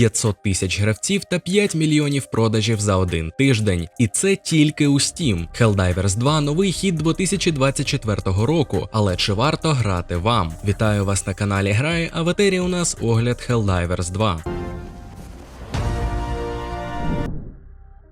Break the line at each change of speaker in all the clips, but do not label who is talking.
500 тисяч гравців та 5 мільйонів продажів за один тиждень. І це тільки у Steam. Helldivers 2 новий хід 2024 року, але чи варто грати вам? Вітаю вас на каналі Грає, а в етері у нас огляд Helldivers 2.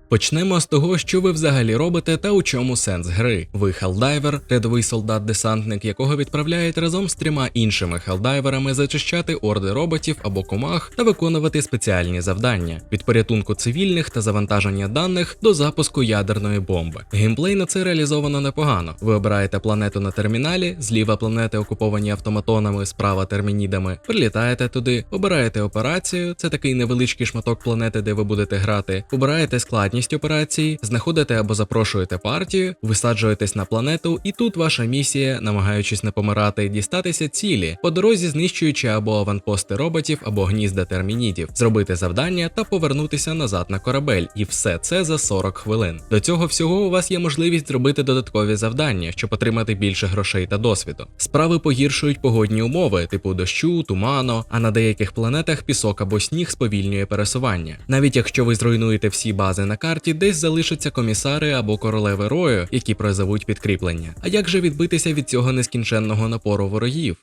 Почнемо з того, що ви взагалі робите та у чому сенс гри. Ви хелдайвер, рядовий солдат-десантник, якого відправляють разом з трьома іншими хелдайверами зачищати орди роботів або комах та виконувати спеціальні завдання від порятунку цивільних та завантаження даних до запуску ядерної бомби. Геймплей на це реалізовано непогано. Ви обираєте планету на терміналі, зліва планети окуповані автоматонами, справа термінідами. Прилітаєте туди, обираєте операцію. Це такий невеличкий шматок планети, де ви будете грати. Обираєте складність операції, знаходите або запрошуєте партію, висаджуєтесь на планету, і тут ваша місія, намагаючись не помирати, дістатися цілі, по дорозі знищуючи або аванпости роботів, або гнізда термінітів, зробити завдання та повернутися назад на корабель. І все це за 40 хвилин. До цього всього у вас є можливість зробити додаткові завдання, щоб отримати більше грошей та досвіду. Справи погіршують погодні умови, типу дощу, туману, а на деяких планетах пісок або сніг сповільнює пересування. Навіть якщо ви зруйнуєте всі бази на карті, десь залишаться комісари або королеви рою, які призовуть підкріплення. А як же відбитися від цього нескінченного напору ворогів?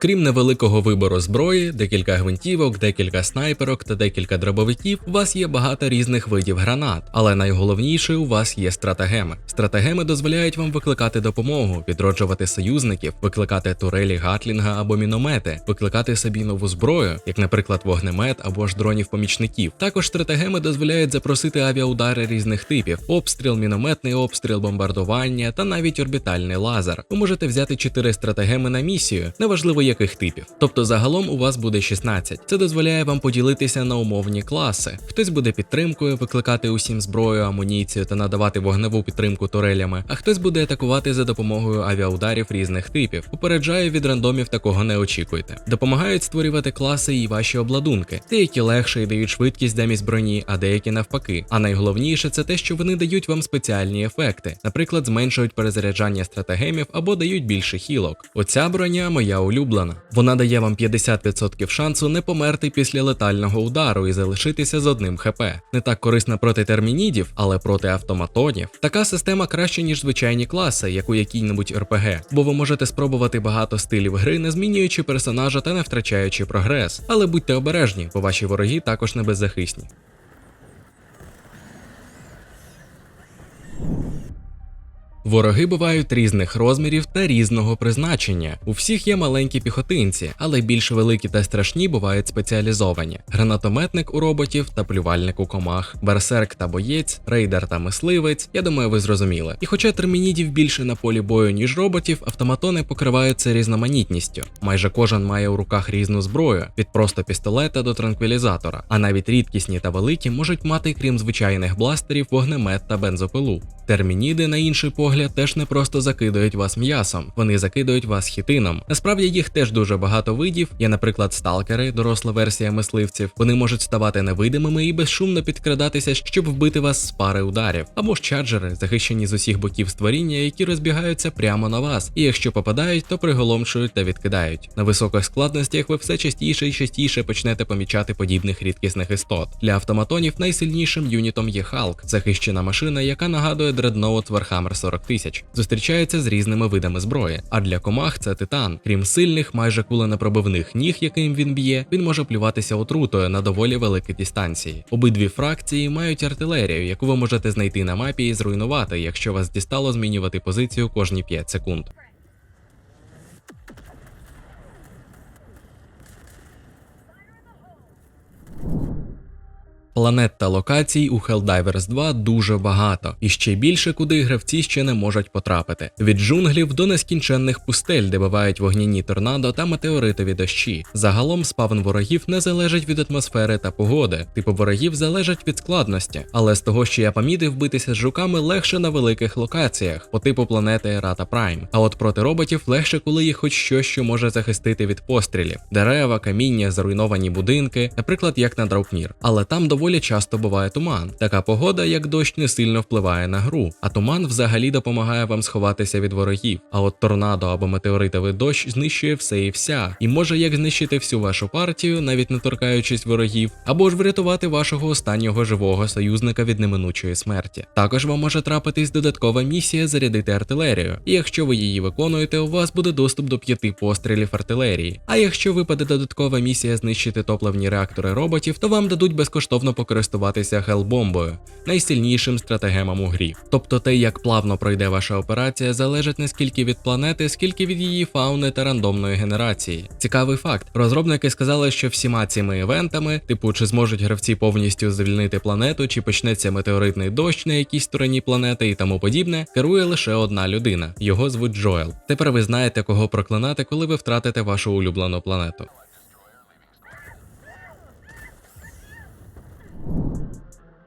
Крім невеликого вибору зброї, декілька гвинтівок, декілька снайперок та декілька дробовиків, у вас є багато різних видів гранат, але найголовніше у вас є стратегеми. Стратегеми дозволяють вам викликати допомогу, відроджувати союзників, викликати турелі гатлінга або міномети, викликати собі нову зброю, як, наприклад, вогнемет або ж дронів-помічників. Також стратегеми дозволяють запросити авіаудари різних типів: обстріл, мінометний обстріл, бомбардування та навіть орбітальний лазер. Ви можете взяти 4 стратегеми на місію, неважливо яких типів. Тобто загалом у вас буде 16. Це дозволяє вам поділитися на умовні класи. Хтось буде підтримкою, викликати усім зброю, амуніцію та надавати вогневу підтримку турелями, а хтось буде атакувати за допомогою авіаударів різних типів. Попереджаю від рандомів такого не очікуйте. Допомагають створювати класи і ваші обладунки. Деякі легше і дають швидкість замість броні, а деякі навпаки. А найголовніше це те, що вони дають вам спеціальні ефекти, наприклад, зменшують перезаряджання стратегемів або дають більше хілок. Оця броня моя улюблена. Вона дає вам 50% шансу не померти після летального удару і залишитися з одним хп. Не так корисна проти термінідів, але проти автоматонів. Така система краще, ніж звичайні класи, як у якій-небудь РПГ, бо ви можете спробувати багато стилів гри, не змінюючи персонажа та не втрачаючи прогрес. Але будьте обережні, бо ваші вороги також не беззахисні. Вороги бувають різних розмірів та різного призначення. У всіх є маленькі піхотинці, але більш великі та страшні бувають спеціалізовані: гранатометник у роботів та плювальник у комах, берсерк та боєць, рейдер та мисливець. Я думаю, ви зрозуміли. І хоча термінідів більше на полі бою, ніж роботів, автоматони покриваються різноманітністю. Майже кожен має у руках різну зброю, від просто пістолета до транквілізатора, а навіть рідкісні та великі можуть мати, крім звичайних бластерів, вогнемет та бензопилу. Термініди, на інший погляд, теж не просто закидують вас м'ясом, вони закидують вас хітином. Насправді їх теж дуже багато видів. Є, наприклад, сталкери, доросла версія мисливців. Вони можуть ставати невидимими і безшумно підкрадатися, щоб вбити вас з пари ударів, або ж чарджери, захищені з усіх боків створіння, які розбігаються прямо на вас. І якщо попадають, то приголомшують та відкидають. На високих складностях ви все частіше і частіше почнете помічати подібних рідкісних істот. Для автоматонів найсильнішим юнітом є Халк, захищена машина, яка нагадує дредноут Warhammer 40 тисяч. Зустрічається з різними видами зброї. А для комах це титан. Крім сильних, майже куленепробивних ніг, яким він б'є, він може плюватися отрутою на доволі великій дистанції. Обидві фракції мають артилерію, яку ви можете знайти на мапі і зруйнувати, якщо вас дістало змінювати позицію кожні 5 секунд. Планет та локацій у Helldivers 2 дуже багато, і ще більше, куди гравці ще не можуть потрапити. Від джунглів до нескінченних пустель, де бувають вогняні торнадо та метеоритові дощі. Загалом спавн ворогів не залежить від атмосфери та погоди. Типу ворогів залежать від складності, але з того, що я помітив, битися з жуками легше на великих локаціях, по типу планети Errata Prime. А от проти роботів легше, коли є хоч щось, що може захистити від пострілів: дерева, каміння, зруйновані будинки, наприклад, як на Драукмір. Але там доволі доволі часто буває туман. Така погода, як дощ, не сильно впливає на гру, а туман взагалі допомагає вам сховатися від ворогів. А от торнадо або метеоритовий дощ знищує все і вся, і може як знищити всю вашу партію, навіть не торкаючись ворогів, або ж врятувати вашого останнього живого союзника від неминучої смерті. Також вам може трапитись додаткова місія зарядити артилерію, і якщо ви її виконуєте, у вас буде доступ до п'яти пострілів артилерії. А якщо випаде додаткова місія знищити топливні реактори роботів, то вам дадуть безкоштовно покористуватися хелбомбою, найсильнішим стратегемом у грі. Тобто те, як плавно пройде ваша операція, залежить не скільки від планети, скільки від її фауни та рандомної генерації. Цікавий факт: розробники сказали, що всіма цими івентами, типу, чи зможуть гравці повністю звільнити планету, чи почнеться метеоритний дощ на якійсь стороні планети і тому подібне, керує лише одна людина. Його звуть Джоел. Тепер ви знаєте, кого проклинати, коли ви втратите вашу улюблену планету.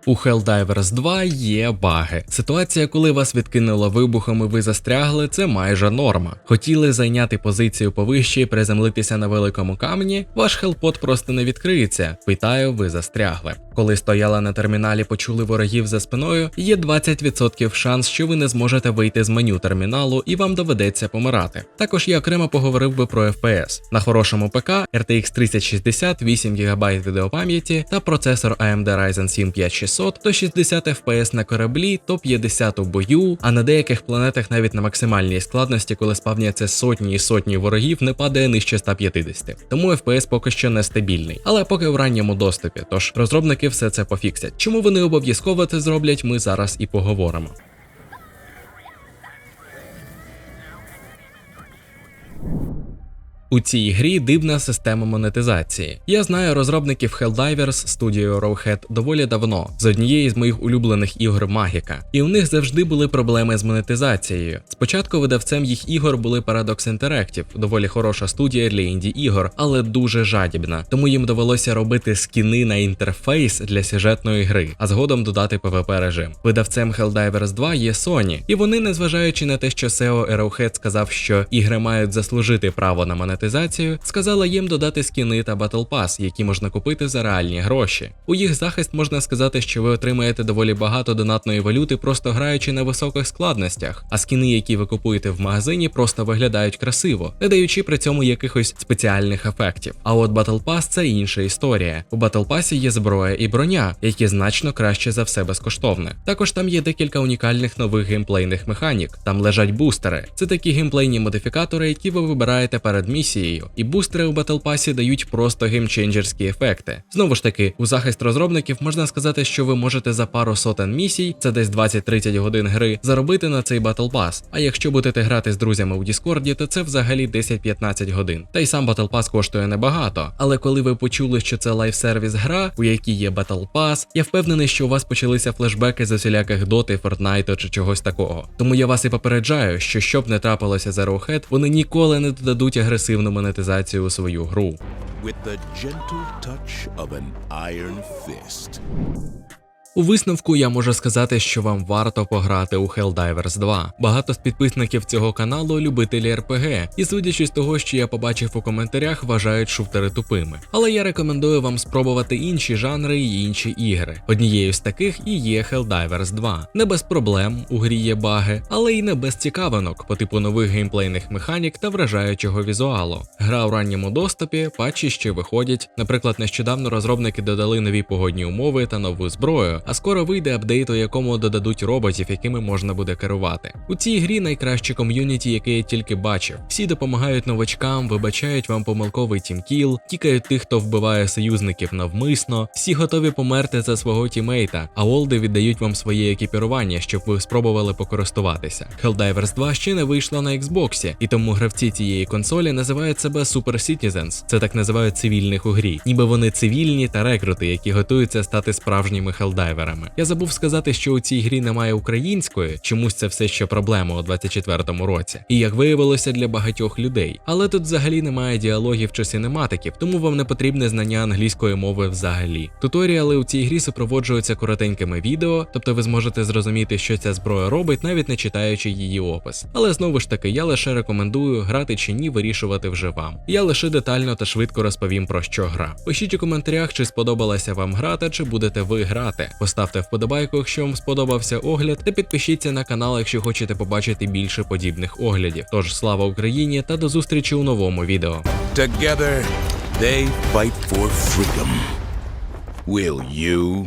У Helldivers 2 є баги. Ситуація, коли вас відкинуло вибухом і ви застрягли, це майже норма. Хотіли зайняти позицію повище і приземлитися на великому камені, ваш хелпот просто не відкриється. Питаю, ви застрягли. Коли стояли на терміналі, почули ворогів за спиною, є 20% шанс, що ви не зможете вийти з меню терміналу і вам доведеться помирати. Також я окремо поговорив би про FPS. На хорошому ПК RTX 3060, 8 ГБ відеопам'яті та процесор AMD Ryzen 7 5600 то 60 FPS на кораблі, то 50 у бою, а на деяких планетах навіть на максимальній складності, коли спавняться сотні і сотні ворогів, не падає нижче 150. Тому FPS поки що нестабільний, але поки в ранньому доступі. Тож розробники все це пофіксять. Чому вони обов'язково це зроблять, ми зараз і поговоримо. У цій грі дивна система монетизації. Я знаю розробників Helldivers студіо Rowhead доволі давно, з однієї з моїх улюблених ігор Магіка, і у них завжди були проблеми з монетизацією. Спочатку видавцем їх ігор були Paradox Interactive, доволі хороша студія для інді ігор, але дуже жадібна. Тому їм довелося робити скіни на інтерфейс для сюжетної гри, а згодом додати PvP режим. Видавцем Helldivers 2 є Sony, і вони, незважаючи на те, що SEO Arrowhead сказав, що ігри мають заслужити право на монетизацію, сказала їм додати скіни та Battle Pass, які можна купити за реальні гроші. У їх захист можна сказати, що ви отримаєте доволі багато донатної валюти, просто граючи на високих складностях, а скіни, які ви купуєте в магазині, просто виглядають красиво, не даючи при цьому якихось спеціальних ефектів. А от Battle Pass – це інша історія. У Battle Pass є зброя і броня, які значно краще за все безкоштовне. Також там є декілька унікальних нових геймплейних механік. Там лежать бустери. Це такі геймплейні модифікатори, які ви вибираєте перед місією, і бустери у Battle Pass дають просто геймченджерські ефекти. Знову ж таки, у захист розробників можна сказати, що ви можете за пару сотень місій, це десь 20-30 годин гри, заробити на цей Battle Pass. А якщо будете грати з друзями у Діскорді, то це взагалі 10-15 годин. Та й сам Battle Pass коштує небагато. Але коли ви почули, що це лайфсервіс гра, у якій є Battle Pass, я впевнений, що у вас почалися флешбеки з усіляких доти, Фортнайту чи чогось такого. Тому я вас і попереджаю, що щоб не трапилося з Arrowhead, вони ніколи не додадуть агресивну монетизацію у свою гру.
with the gentle touch of an iron fist.
У висновку я можу сказати, що вам варто пограти у Helldivers 2. Багато з підписників цього каналу любителі РПГ, і судячи з того, що я побачив у коментарях, вважають шутери тупими. Але я рекомендую вам спробувати інші жанри і інші ігри. Однією з таких і є Helldivers 2. Не без проблем у грі є баги, але й не без цікавинок по типу нових геймплейних механік та вражаючого візуалу. Гра у ранньому доступі, патчі ще виходять. Наприклад, нещодавно розробники додали нові погодні умови та нову зброю а скоро вийде апдейт, у якому додадуть роботів, якими можна буде керувати. У цій грі найкраще ком'юніті, яке я тільки бачив. Всі допомагають новачкам, вибачають вам помилковий тімкіл, тікають тих, хто вбиває союзників навмисно, всі готові померти за свого тімейта, а олди віддають вам своє екіпірування, щоб ви спробували покористуватися. Helldivers 2 ще не вийшла на Xbox, і тому гравці цієї консолі називають себе Super Citizens. Це так називають цивільних у грі, ніби вони цивільні та рекрути, які готуються стати справжніми Helldivers. Драйверами. Я забув сказати, що у цій грі немає української, чомусь це все ще проблема у 24-му році. І як виявилося для багатьох людей. Але тут взагалі немає діалогів чи синематиків, тому вам не потрібне знання англійської мови взагалі. Туторіали у цій грі супроводжуються коротенькими відео, тобто ви зможете зрозуміти, що ця зброя робить, навіть не читаючи її опис. Але знову ж таки, я лише рекомендую грати чи ні, вирішувати вже вам. Я лише детально та швидко розповім про що гра. Пишіть у коментарях, чи сподобалася вам гра та чи будете ви грати. Поставте вподобайку, якщо вам сподобався огляд, та підпишіться на канал, якщо хочете побачити більше подібних оглядів. Тож слава Україні та до зустрічі у новому відео.
Together, they fight for freedom. Will you?